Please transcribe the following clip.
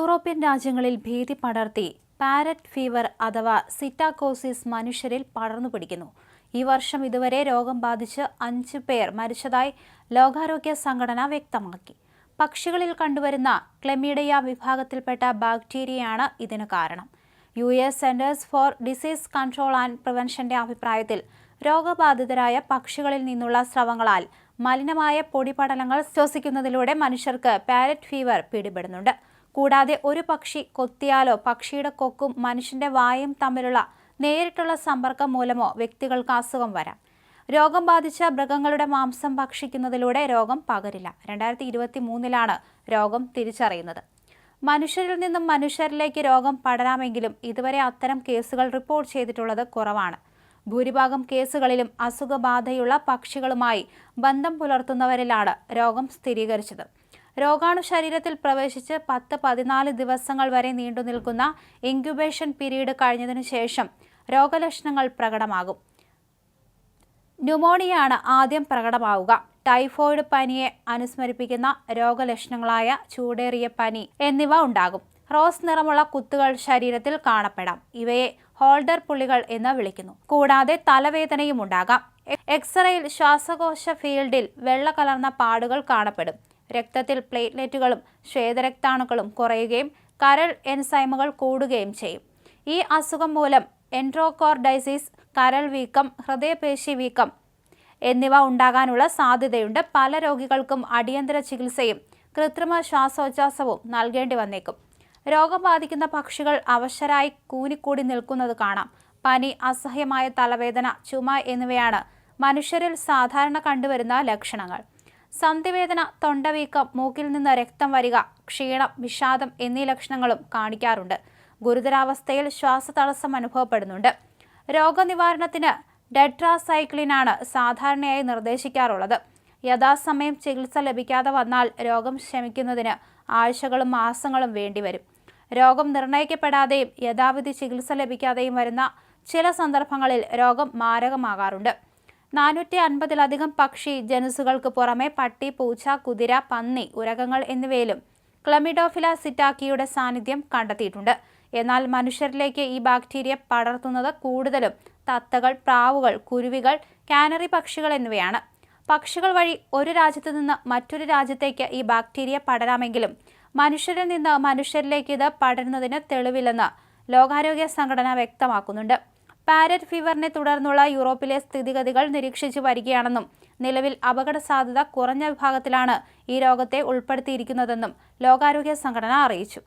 European രാജ്യങ്ങളിൽ ഭീതി പടർത്തി പാരറ്റ് ഫീവർ അഥവാ സിറ്റാക്കോസിസ് മനുഷ്യരിൽ പടർന്നു പിടിക്കുന്നു. ഈ വർഷം ഇതുവരെ രോഗം ബാധിച്ച് അഞ്ച് പേർ മരിച്ചതായി ലോകാരോഗ്യ സംഘടന വ്യക്തമാക്കി. പക്ഷികളിൽ കണ്ടുവരുന്ന ക്ലെമീഡിയ വിഭാഗത്തിൽപ്പെട്ട ബാക്ടീരിയയാണ് ഇതിന് കാരണം. U S centers for disease control and പ്രിവെൻഷന്റെ അഭിപ്രായത്തിൽ രോഗബാധിതരായ പക്ഷികളിൽ നിന്നുള്ള സ്രവങ്ങളാൽ മലിനമായ പൊടിപടലങ്ങൾ ശ്വസിക്കുന്നതിലൂടെ മനുഷ്യർക്ക് പാരറ്റ് ഫീവർ പിടിപെടുന്നുണ്ട്. കൂടാതെ ഒരു പക്ഷി കൊത്തിയാലോ പക്ഷിയുടെ കൊക്കും മനുഷ്യന്റെ വായും തമ്മിലുള്ള നേരിട്ടുള്ള സമ്പർക്കം മൂലമോ വ്യക്തികൾക്ക് അസുഖം വരാം. രോഗം ബാധിച്ച മൃഗങ്ങളുടെ മാംസം ഭക്ഷിക്കുന്നതിലൂടെ രോഗം പകരില്ല. രണ്ടായിരത്തി ഇരുപത്തി മൂന്നിലാണ് രോഗം തിരിച്ചറിയുന്നത്. മനുഷ്യരിൽ നിന്നും മനുഷ്യരിലേക്ക് രോഗം പടരാമെങ്കിലും ഇതുവരെ അത്തരം കേസുകൾ റിപ്പോർട്ട് ചെയ്തിട്ടുള്ളത് കുറവാണ്. ഭൂരിഭാഗം കേസുകളിലും അസുഖബാധയുള്ള പക്ഷികളുമായി ബന്ധം പുലർത്തുന്നവരിലാണ് രോഗം സ്ഥിരീകരിച്ചത്. രോഗാണു ശരീരത്തിൽ പ്രവേശിച്ച് പത്ത് പതിനാല് ദിവസങ്ങൾ വരെ നീണ്ടു നിൽക്കുന്ന ഇൻക്യുബേഷൻ പീരീഡ് കഴിഞ്ഞതിനു ശേഷം രോഗലക്ഷണങ്ങൾ പ്രകടമാകും. ന്യൂമോണിയയാണ് ആദ്യം പ്രകടമാവുക. ടൈഫോയിഡ് പനിയെ അനുസ്മരിപ്പിക്കുന്ന രോഗലക്ഷണങ്ങളായ ചൂടേറിയ പനി എന്നിവ ഉണ്ടാകും. റോസ് നിറമുള്ള കുത്തുകൾ ശരീരത്തിൽ കാണപ്പെടാം. ഇവയെ ഹോൾഡർ പുള്ളികൾ എന്ന് വിളിക്കുന്നു. കൂടാതെ തലവേദനയും ഉണ്ടാകാം. എക്സ്റേയിൽ ശ്വാസകോശ ഫീൽഡിൽ വെള്ള കലർന്ന പാടുകൾ കാണപ്പെടും. രക്തത്തിൽ പ്ലേറ്റ്ലെറ്റുകളും ശ്വേതരക്താണുക്കളും കുറയുകയും കരൾ എൻസൈമുകൾ കൂടുകയും ചെയ്യും. ഈ അസുഖം മൂലം എൻട്രോകോർഡൈസിസ് കരൾ വീക്കം ഹൃദയപേശി വീക്കം എന്നിവ ഉണ്ടാകാനുള്ള സാധ്യതയുണ്ട്. പല രോഗികൾക്കും അടിയന്തര ചികിത്സയും കൃത്രിമ ശ്വാസോച്ഛ്വാസവും നൽകേണ്ടി വന്നേക്കും. രോഗം ബാധിക്കുന്ന പക്ഷികൾ അവശരായി കൂനിക്കൂടി നിൽക്കുന്നത് കാണാം. പനി അസഹ്യമായ തലവേദന ചുമ എന്നിവയാണ് മനുഷ്യരിൽ സാധാരണ കണ്ടുവരുന്ന ലക്ഷണങ്ങൾ. സന്ധിവേദന തൊണ്ടവീക്കം മൂക്കിൽ നിന്ന് രക്തം വരിക ക്ഷീണം വിഷാദം എന്നീ ലക്ഷണങ്ങളും കാണിക്കാറുണ്ട്. ഗുരുതരാവസ്ഥയിൽ ശ്വാസതടസ്സം അനുഭവപ്പെടുന്നുണ്ട്. രോഗനിവാരണത്തിന് ഡെട്രാസൈക്ലിനാണ് സാധാരണയായി നിർദ്ദേശിക്കാറുള്ളത്. യഥാസമയം ചികിത്സ ലഭിക്കാതെ വന്നാൽ രോഗം ശമിക്കുന്നതിന് ആഴ്ചകളും മാസങ്ങളും വേണ്ടിവരും. രോഗം നിർണയിക്കപ്പെടാതെയും യഥാവിധി ചികിത്സ ലഭിക്കാതെയും വരുന്ന ചില സന്ദർഭങ്ങളിൽ രോഗം മാരകമാകാറുണ്ട്. നാനൂറ്റി അൻപതിലധികം പക്ഷി ജനുസുകൾക്ക് പുറമെ പട്ടി പൂച്ച കുതിര പന്നി ഉരകങ്ങൾ എന്നിവയിലും ക്ലമിഡോഫില സിറ്റാക്കിയുടെ സാന്നിധ്യം കണ്ടെത്തിയിട്ടുണ്ട്. എന്നാൽ മനുഷ്യരിലേക്ക് ഈ ബാക്ടീരിയ പടർത്തുന്നത് കൂടുതലും തത്തകൾ പ്രാവുകൾ കുരുവികൾ കാനറി പക്ഷികൾ എന്നിവയാണ്. പക്ഷികൾ വഴി ഒരു രാജ്യത്ത് നിന്ന് മറ്റൊരു രാജ്യത്തേക്ക് ഈ ബാക്ടീരിയ പടരാമെങ്കിലും മനുഷ്യരിൽ നിന്ന് മനുഷ്യരിലേക്ക് ഇത് പടരുന്നതിന് തെളിവില്ലെന്ന് ലോകാരോഗ്യ സംഘടന വ്യക്തമാക്കുന്നുണ്ട്. പാരറ്റ് ഫീവറിനെ തുടർന്നുള്ള യൂറോപ്പിലെ സ്ഥിതിഗതികൾ നിരീക്ഷിച്ചു വരികയാണെന്നും നിലവിൽ അപകട സാധ്യത കുറഞ്ഞ വിഭാഗത്തിലാണ് ഈ രോഗത്തെ ഉൾപ്പെടുത്തിയിരിക്കുന്നതെന്നും ലോകാരോഗ്യ സംഘടന അറിയിച്ചു.